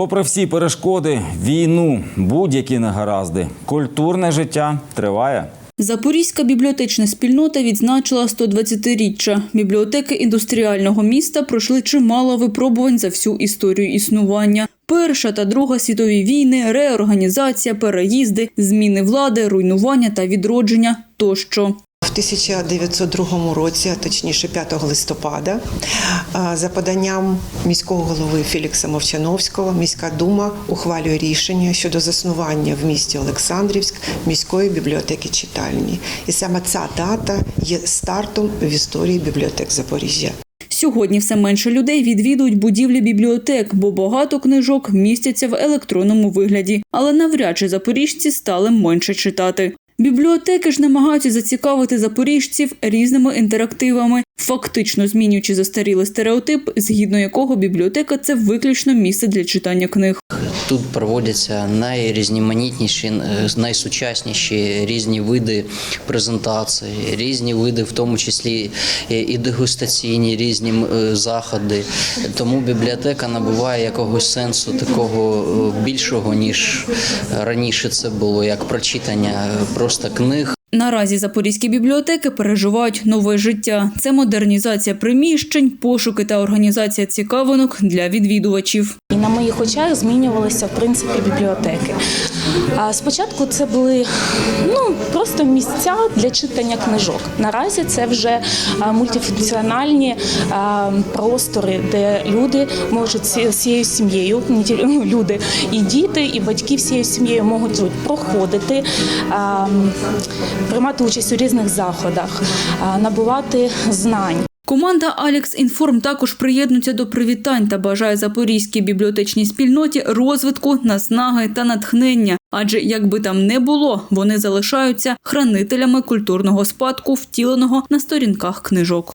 Попри всі перешкоди, війну, будь-які негаразди, культурне життя триває. Запорізька бібліотечна спільнота відзначила 120-річчя. Бібліотеки індустріального міста пройшли чимало випробувань за всю історію існування. Перша та Друга світові війни, реорганізація, переїзди, зміни влади, руйнування та відродження тощо. В 1902 році, а точніше 5 листопада, за поданням міського голови Фелікса Мовчановського, міська дума ухвалює рішення щодо заснування в місті Олександрівськ міської бібліотеки читальні. І саме ця дата є стартом в історії бібліотек Запоріжжя. Сьогодні все менше людей відвідують будівлі бібліотек, бо багато книжок містяться в електронному вигляді, але навряд чи запоріжці стали менше читати. Бібліотеки ж намагаються зацікавити запоріжців різними інтерактивами, фактично змінюючи застарілий стереотип, згідно якого бібліотека це виключно місце для читання книг. Тут проводяться найрізноманітніші, е, найсучасніші різні види презентації, різні види, в тому числі е, і дегустаційні різні е, заходи. Тому бібліотека набуває якогось сенсу такого більшого, ніж раніше це було, як прочитання просто книг. Наразі запорізькі бібліотеки переживають нове життя. Це модернізація приміщень, пошуки та організація цікавинок для відвідувачів. І на моїх очах змінювалися в принципі бібліотеки. Спочатку це були ну просто місця для читання книжок. Наразі це вже мультифункціональні простори, де люди можуть всі- всією сім'єю, люди, і діти, і батьки всією сім'єю можуть проходити, приймати участь у різних заходах, набувати знань. Команда Алекс Інформ також приєднується до привітань та бажає запорізькій бібліотечній спільноті розвитку, наснаги та натхнення. Адже якби там не було, вони залишаються хранителями культурного спадку, втіленого на сторінках книжок.